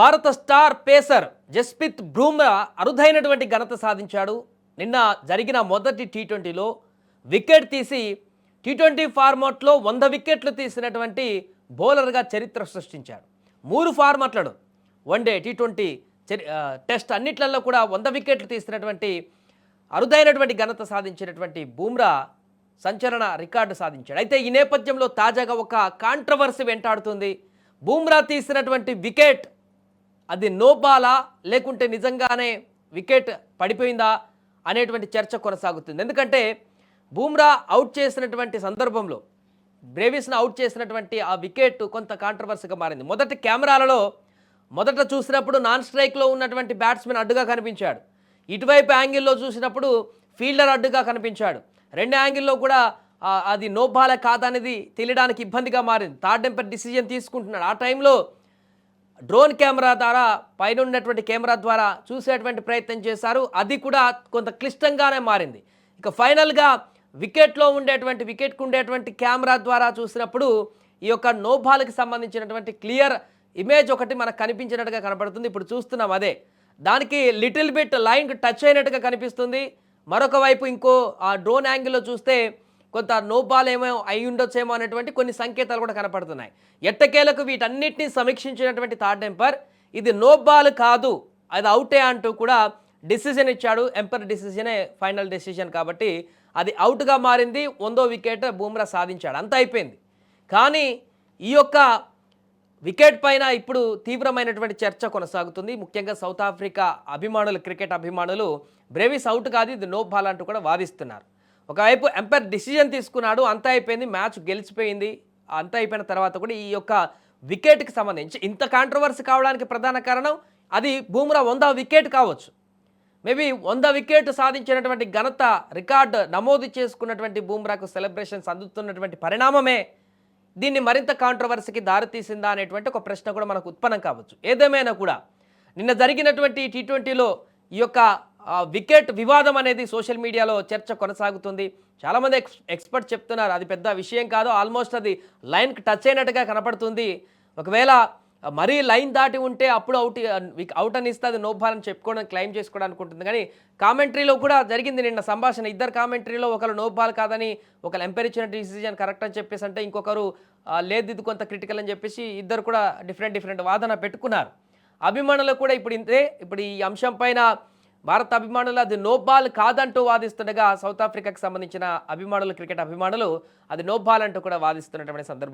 భారత star pacer Jasprit Bumrah అరుదైనటువంటి ఘనత సాధించాడు. నిన్న జరిగిన మొదటి టీ ట్వంటీలో వికెట్ తీసి టీ ట్వంటీ ఫార్మాట్లో వంద వికెట్లు తీసినటువంటి బౌలర్గా చరిత్ర సృష్టించాడు. మూడు ఫార్మాట్లను వన్డే టీ ట్వంటీ చరి- టెస్ట్ అన్నిట్లలో కూడా వంద వికెట్లు తీసినటువంటి అరుదైనటువంటి ఘనత సాధించినటువంటి బూమ్రా సంచలన రికార్డు సాధించాడు. అయితే ఈ నేపథ్యంలో తాజాగా ఒక కాంట్రవర్సీ వెంటాడుతుంది. బూమ్రా తీసినటువంటి వికెట్ అది నోబాలా లేకుంటే నిజంగానే వికెట్ పడిపోయిందా అనేటువంటి చర్చ కొనసాగుతుంది. ఎందుకంటే బూమ్రా అవుట్ చేసినటువంటి సందర్భంలో బ్రేవిస్ను అవుట్ చేసినటువంటి ఆ వికెట్ కొంత కాంట్రవర్సీగా మారింది. మొదటి కెమెరాలలో మొదట చూసినప్పుడు నాన్ స్ట్రైక్లో ఉన్నటువంటి బ్యాట్స్మెన్ అడ్డుగా కనిపించాడు. ఇటువైపు యాంగిల్లో చూసినప్పుడు ఫీల్డర్ అడ్డుగా కనిపించాడు. రెండు యాంగిల్లో కూడా అది నోబాల కాదనేది తెలియడానికి ఇబ్బందిగా మారింది. థర్డ్ ఎంపర్ డిసిజన్ తీసుకుంటున్నాడు. ఆ టైంలో డ్రోన్ కెమెరా ద్వారా పైన ఉన్నటువంటి కెమెరా ద్వారా చూసేటువంటి ప్రయత్నం చేశారు. అది కూడా కొంత క్లిష్టంగానే మారింది. ఇక ఫైనల్గా వికెట్లో ఉండేటువంటి వికెట్కు ఉండేటువంటి కెమెరా ద్వారా చూసినప్పుడు ఈ యొక్క నోబాల్కి సంబంధించినటువంటి క్లియర్ ఇమేజ్ ఒకటి మనకు కనిపించినట్టుగా కనపడుతుంది ఇప్పుడు చూస్తున్నాం అదే. దానికి లిటిల్ బిట్ లైన్ టచ్ అయినట్టుగా కనిపిస్తుంది. మరొక వైపు ఇంకో ఆ డ్రోన్ యాంగిల్లో చూస్తే కొంత నో ఏమో అయి ఉండొచ్చేమో అనేటువంటి కొన్ని సంకేతాలు కూడా కనపడుతున్నాయి. ఎట్టకేలకు వీటన్నిటిని సమీక్షించినటువంటి థర్డ్ ఎంపర్ ఇది నోబాల్ కాదు అది అవుటే అంటూ కూడా డిసిజన్ ఇచ్చాడు ఎంపర్ డిసిజనే ఫైనల్ డిసిజన్ కాబట్టి అది అవుట్గా మారింది వందో వికెట్ బూమ్రా సాధించాడు. అంత అయిపోయింది. కానీ ఈ యొక్క వికెట్ పైన ఇప్పుడు తీవ్రమైనటువంటి చర్చ కొనసాగుతుంది. ముఖ్యంగా సౌత్ ఆఫ్రికా అభిమానులు క్రికెట్ అభిమానులు బ్రేవిస్ అవుట్ కాదు ఇది నో బాల్ అంటూ కూడా వాదిస్తున్నారు. ఒకవైపు ఎంపైర్ డిసిజన్ తీసుకున్నాడు అంతా అయిపోయింది మ్యాచ్ గెలిచిపోయింది. అంతా అయిపోయిన తర్వాత కూడా ఈ యొక్క వికెట్కి సంబంధించి ఇంత కాంట్రవర్సీ కావడానికి ప్రధాన కారణం అది బూమ్రా వంద వికెట్ కావచ్చు. మేబీ వంద వికెట్ సాధించినటువంటి ఘనత రికార్డ్ నమోదు చేసుకున్నటువంటి బూమ్రాకు సెలబ్రేషన్స్ అందుతున్నటువంటి పరిణామమే. దీన్ని మరింత కాంట్రవర్సీకి దారితీసిందా అనేటువంటి ఒక ప్రశ్న కూడా మనకు ఉత్పన్నం కావచ్చు. ఏదేమైనా కూడా నిన్న జరిగినటువంటి టీ ట్వంటీలో ఈ యొక్క వికెట్ వివాదం అనేది సోషల్ మీడియాలో చర్చ కొనసాగుతుంది. చాలామంది ఎక్స్ ఎక్స్పర్ట్ చెప్తున్నారు అది పెద్ద విషయం కాదు ఆల్మోస్ట్ అది లైన్కి టచ్ అయినట్టుగా కనపడుతుంది. ఒకవేళ మరీ లైన్ దాటి ఉంటే అప్పుడు అవుట్ అవుట్ అని ఇస్తే అది నో బాల్ అని చెప్పుకోవడం క్లెయిమ్ చేసుకోవడానికి అనుకుంటుంది కానీ కామెంటరీలో కూడా జరిగింది నిన్న సంభాషణ. ఇద్దరు కామెంటరీలో ఒకరు నో బాల్ కాదని ఒకరు ఎంపైర్ ఇచ్చిన డిసిజన్ కరెక్ట్ అని చెప్పేసి అంటే ఇంకొకరు లేదు ఇది కొంత క్రిటికల్ అని చెప్పేసి ఇద్దరు కూడా డిఫరెంట్ డిఫరెంట్ వాదన పెట్టుకున్నారు. అభిమానులు కూడా ఇప్పుడు ఇంతే ఇప్పుడు ఈ అంశం పైన భారత అభిమానులు అది నోబాల్ కాదంటూ వాదిస్తుండగా సౌత్ ఆఫ్రికాకు సంబంధించిన అభిమానులు క్రికెట్ అభిమానులు అది నోబాల్ అంటూ కూడా వాదిస్తున్నటువంటి సందర్భం.